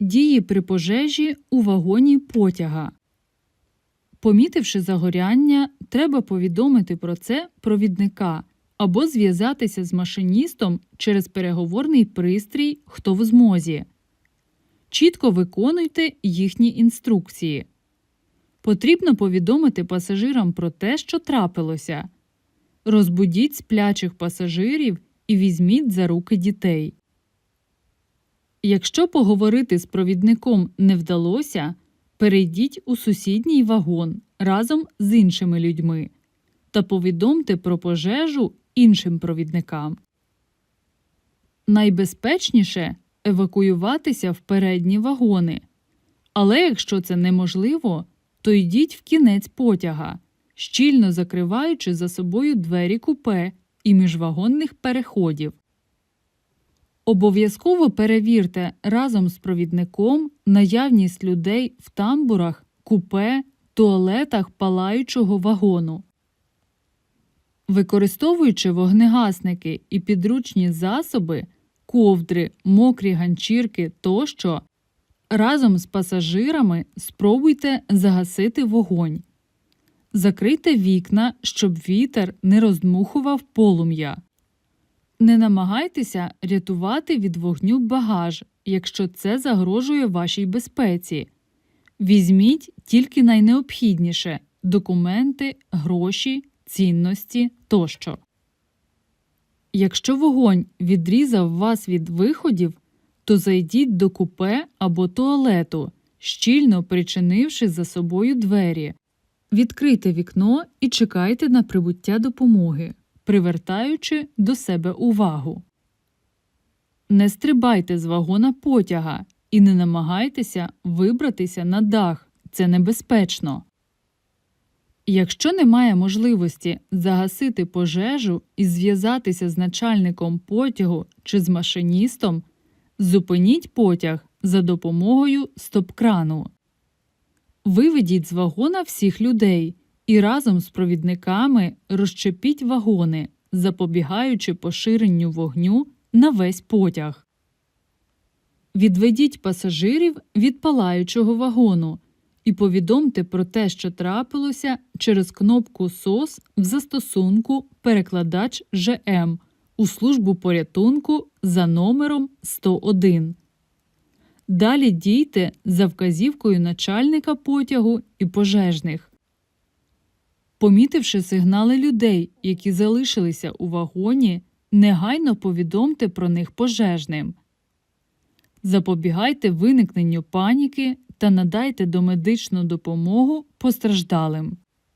Дії при пожежі у вагоні потяга. Помітивши загоряння, треба повідомити про це провідника або зв'язатися з машиністом через переговорний пристрій, хто в змозі. Чітко виконуйте їхні інструкції. Потрібно повідомити пасажирам про те, що трапилося. Розбудіть сплячих пасажирів і візьміть за руки дітей. Якщо поговорити з провідником не вдалося, перейдіть у сусідній вагон разом з іншими людьми та повідомте про пожежу іншим провідникам. Найбезпечніше евакуюватися в передні вагони. Але якщо це неможливо, то йдіть в кінець потяга, щільно закриваючи за собою двері купе і міжвагонних переходів. Обов'язково перевірте разом з провідником наявність людей в тамбурах, купе, туалетах палаючого вагону. Використовуючи вогнегасники і підручні засоби, ковдри, мокрі ганчірки тощо, разом з пасажирами спробуйте загасити вогонь. Закрийте вікна, щоб вітер не роздмухував полум'я. Не намагайтеся рятувати від вогню багаж, якщо це загрожує вашій безпеці. Візьміть тільки найнеобхідніше документи, гроші, цінності тощо. Якщо вогонь відрізав вас від виходів, то зайдіть до купе або туалету, щільно причинивши за собою двері. Відкрийте вікно і чекайте на прибуття допомоги, привертаючи до себе увагу. Не стрибайте з вагона потяга і не намагайтеся вибратися на дах. Це небезпечно. Якщо немає можливості загасити пожежу і зв'язатися з начальником потягу чи з машиністом, зупиніть потяг за допомогою стоп-крану. Виведіть з вагона всіх людей і разом з провідниками розчепіть вагони, запобігаючи поширенню вогню на весь потяг. Відведіть пасажирів від палаючого вагону і повідомте про те, що трапилося через кнопку SOS в застосунку Перекладач ЖМ у службу порятунку за номером 101. Далі дійте за вказівкою начальника потягу і пожежних. Помітивши сигнали людей, які залишилися у вагоні, негайно повідомте про них пожежним. Запобігайте виникненню паніки та надайте домедичну допомогу постраждалим.